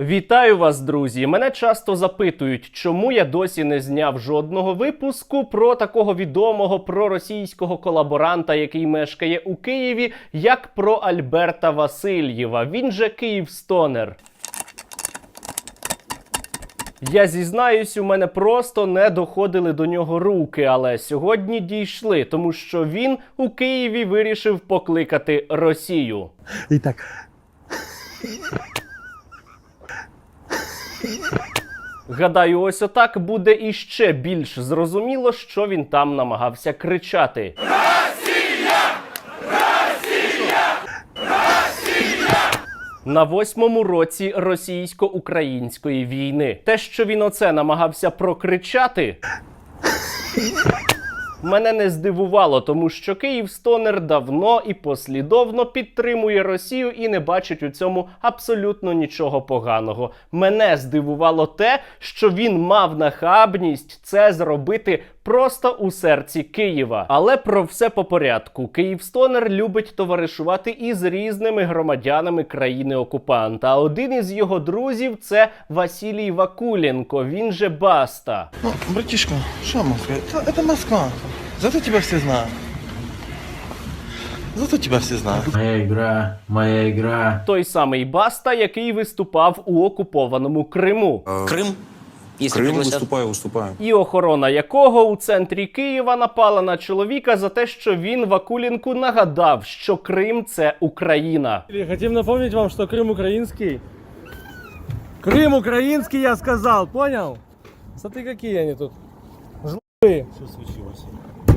Вітаю вас, друзі! Мене часто запитують, чому я досі не зняв жодного випуску про такого відомого проросійського колаборанта, який мешкає у Києві, як про Альберта Васильєва. Він же Київстонер. Я зізнаюсь, у мене просто не доходили до нього руки, але сьогодні дійшли, тому що він у Києві вирішив покликати Росію. Итак, Гадаю, ось отак буде іще більш зрозуміло, що він там намагався кричати. На восьмому році російсько-української війни. Те, що він оце намагався прокричати. Мене не здивувало, тому що Київстонер давно і послідовно підтримує Росію і не бачить у цьому абсолютно нічого поганого. Мене здивувало те, що він мав нахабність це зробити просто у серці Києва. Але про все по порядку. Київстонер любить товаришувати із різними громадянами країни-окупанта. А один із його друзів це Василій Вакуленко. Він же Баста. ну, братишка, что я могу сказать? Это, это Москва. Зато тебя все знают. Зато тебя все знают. Моя игра, моя игра. Той самий Баста, який виступав у окупованому Криму. Крым, если Крым пригласят. выступаю, выступаю. І охорона якого у центрі Києва напала на чоловіка за те, що він Вакуленку нагадав, що Крим це Україна. И Хотим напомнить вам, что Крым украинский. Крым украинский, я сказал, понял? Смотри, какие они тут. Жлобы. Что случилось?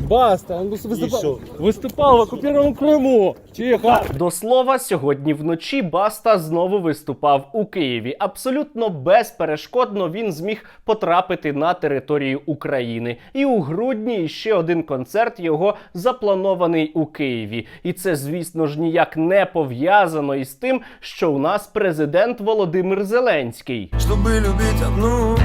Баста, он выступал, выступал в оккупированном Крыму. Тихо. До слова, сьогодні вночі Баста знову виступав у Києві. Абсолютно безперешкодно він зміг потрапити на територію України. І у грудні ще один концерт його запланований у Києві. І це, звісно ж, ніяк не пов'язано із тим, що у нас президент Володимир Зеленський. Чтобы любить одну.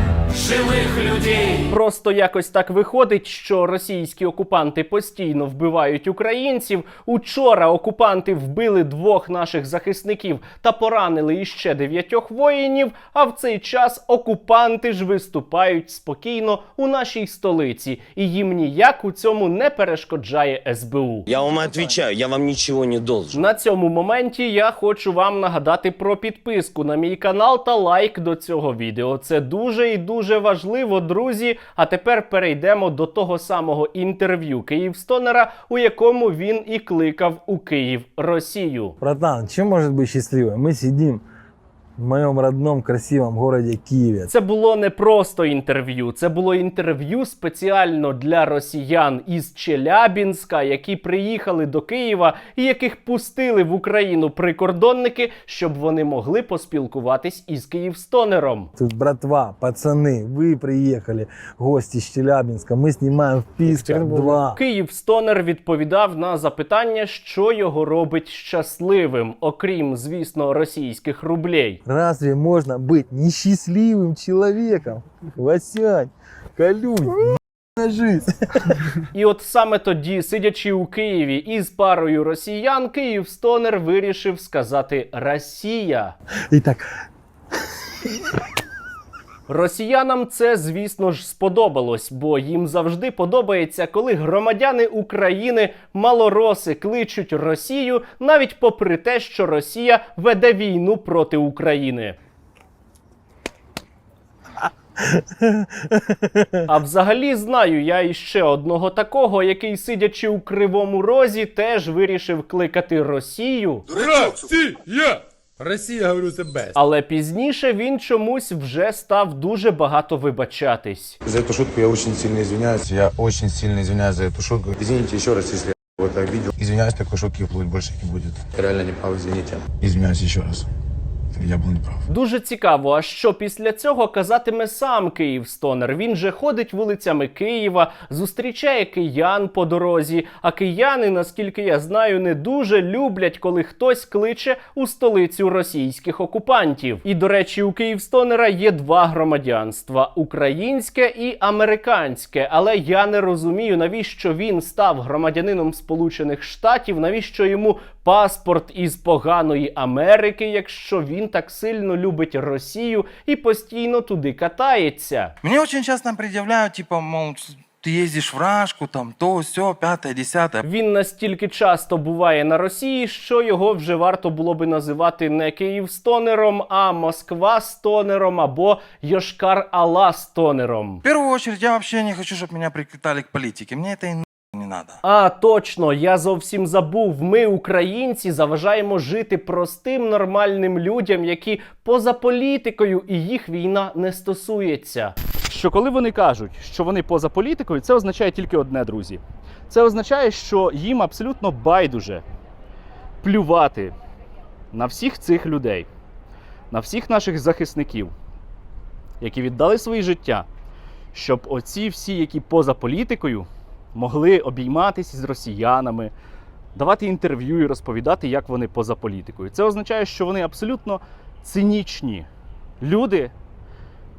Просто якось так виходить, що російські окупанти постійно вбивають українців. Учора окупанти вбили двох наших захисників та поранили іще дев'ятьох воїнів. А в цей час окупанти ж виступають спокійно у нашій столиці, і їм ніяк у цьому не перешкоджає СБУ. Я вам отвечаю, я вам ничего не должен. На цьому моменті я хочу вам нагадати про підписку на мій канал та лайк до цього відео. Це дуже і дуже важливо, друзі. А тепер перейдемо до того самого інтерв'ю Київстонера, у якому він і кликав у Київ Росію. Братан, чим може бути счастливо? Ми сидим в моем родном красивом городе Киеве. Це було не просто інтерв'ю, це було інтерв'ю спеціально для росіян із Челябінська, які приїхали до Києва і яких пустили в Україну прикордонники, щоб вони могли поспілкуватись із Київстонером. Тут братва, пацаны, вы приехали, гости с Челябинска. Мы снимаем вписка 2. Київстонер відповідав на запитання, що його робить щасливим, окрім, звісно, російських рублей. Разве можно быть несчастливым человеком? Васянь, Калюнь, на жизнь. І от саме тоді, сидячи у Києві із парою росіян, Київстонер вирішив сказати Росія. Итак, Росіянам це, звісно ж, сподобалось, бо їм завжди подобається, коли громадяни України малороси кличуть Росію, навіть попри те, що Росія веде війну проти України. А взагалі знаю я іще одного такого, який, сидячи у кривому розі, теж вирішив кликати Росію. Россия! Россия, говорю, це best. Але пізніше він чомусь вже став дуже багато вибачатись. За эту шутку я очень сильно извиняюсь. Я очень сильно извиняюсь за эту шутку. Извините еще раз, если я это обидел. Извиняюсь, такой шутки вплоть больше не будет. Реально не прав, извините. Извиняюсь еще раз. Я неправ. Дуже цікаво, а що після цього казатиме сам Київстонер. Він же ходить вулицями Києва, зустрічає киян по дорозі. А кияни, наскільки я знаю, не дуже люблять, коли хтось кличе у столицю російських окупантів. І до речі, у Київстонера є два громадянства: українське і американське. Але я не розумію, навіщо він став громадянином Сполучених Штатів, навіщо йому паспорт із поганої Америки, якщо він так сильно любить Росію і постійно туди катається? Мне очень часто предъявляют, типа, мол, ты ездишь в Рашку, там, то, все, пятое, десятое. Він настільки часто буває на Росії, що його вже варто було би називати не Київ стонером, а Москва стонером або Йошкар Ала стонером. В первую очередь, я вообще не хочу, чтобы меня прикретали к политике. Мне это и нахуй не надо. А точно, я зовсім забув. Ми, українці, заважаємо жити простим нормальним людям, які поза політикою, і їх війна не стосується. що коли вони кажуть, що вони поза політикою, це означає тільки одне, друзі. Це означає, що їм абсолютно байдуже плювати на всіх цих людей, на всіх наших захисників, які віддали свої життя, щоб оці всі, які поза політикою, могли обійматися з росіянами, давати інтерв'ю і розповідати, як вони поза політикою. Це означає, що вони абсолютно цинічні люди,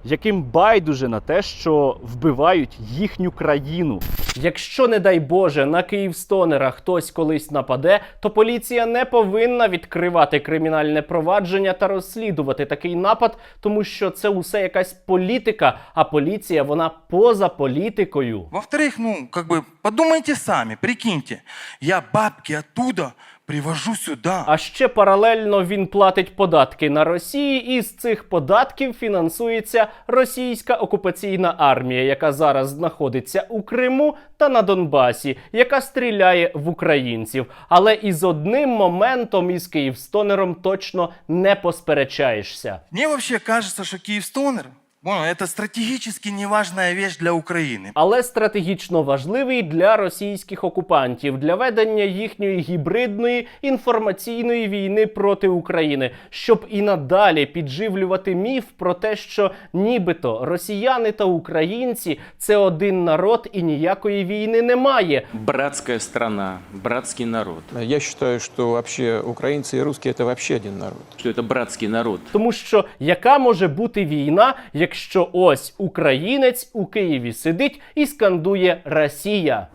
яким байдуже на те, що вбивають їхню країну. Якщо, не дай Боже, на Київстонера хтось колись нападе, то поліція не повинна відкривати кримінальне провадження та розслідувати такий напад, тому що це усе якась політика, а поліція вона поза політикою. Во-вторых, ну, как бы, подумайте сами, прикиньте. Я бабки оттуда привожу сюда. А ще паралельно він платить податки на Росії, і з цих податків фінансується російська окупаційна армія, яка зараз знаходиться у Криму та на Донбасі, яка стріляє в українців. Але із одним моментом із Київстонером точно не посперечаєшся. Мне вообще кажется, что Киевстонер, понял, это стратегически неважная вещь для Украины. але стратегічно важливий для російських окупантів для ведення їхньої гібридної інформаційної війни проти України, щоб і надалі підживлювати міф про те, що нібито росіяни та українці це один народ і ніякої війни немає. Братская страна, братский народ. Я считаю, что вообще украинцы и русские это вообще один народ. Что это братский народ. Тому що яка може бути війна, якщо ось українець у Києві сидить і скандує Росія?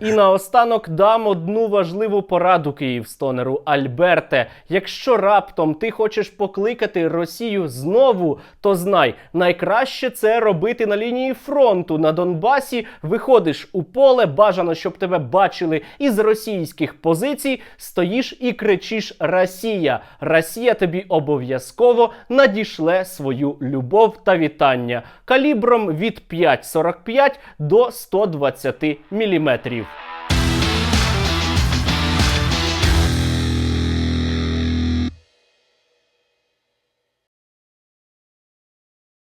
І наостанок дам одну важливу пораду Київстонеру Альберте. Якщо раптом ти хочеш покликати Росію знову, то знай, найкраще це робити на лінії фронту на Донбасі. Виходиш у поле, бажано, щоб тебе бачили із російських позицій. Стоїш і кричиш Росія. Росія тобі обов'язково надішле свою любов та вітання калібром від 5,45 до 120 міліметрів.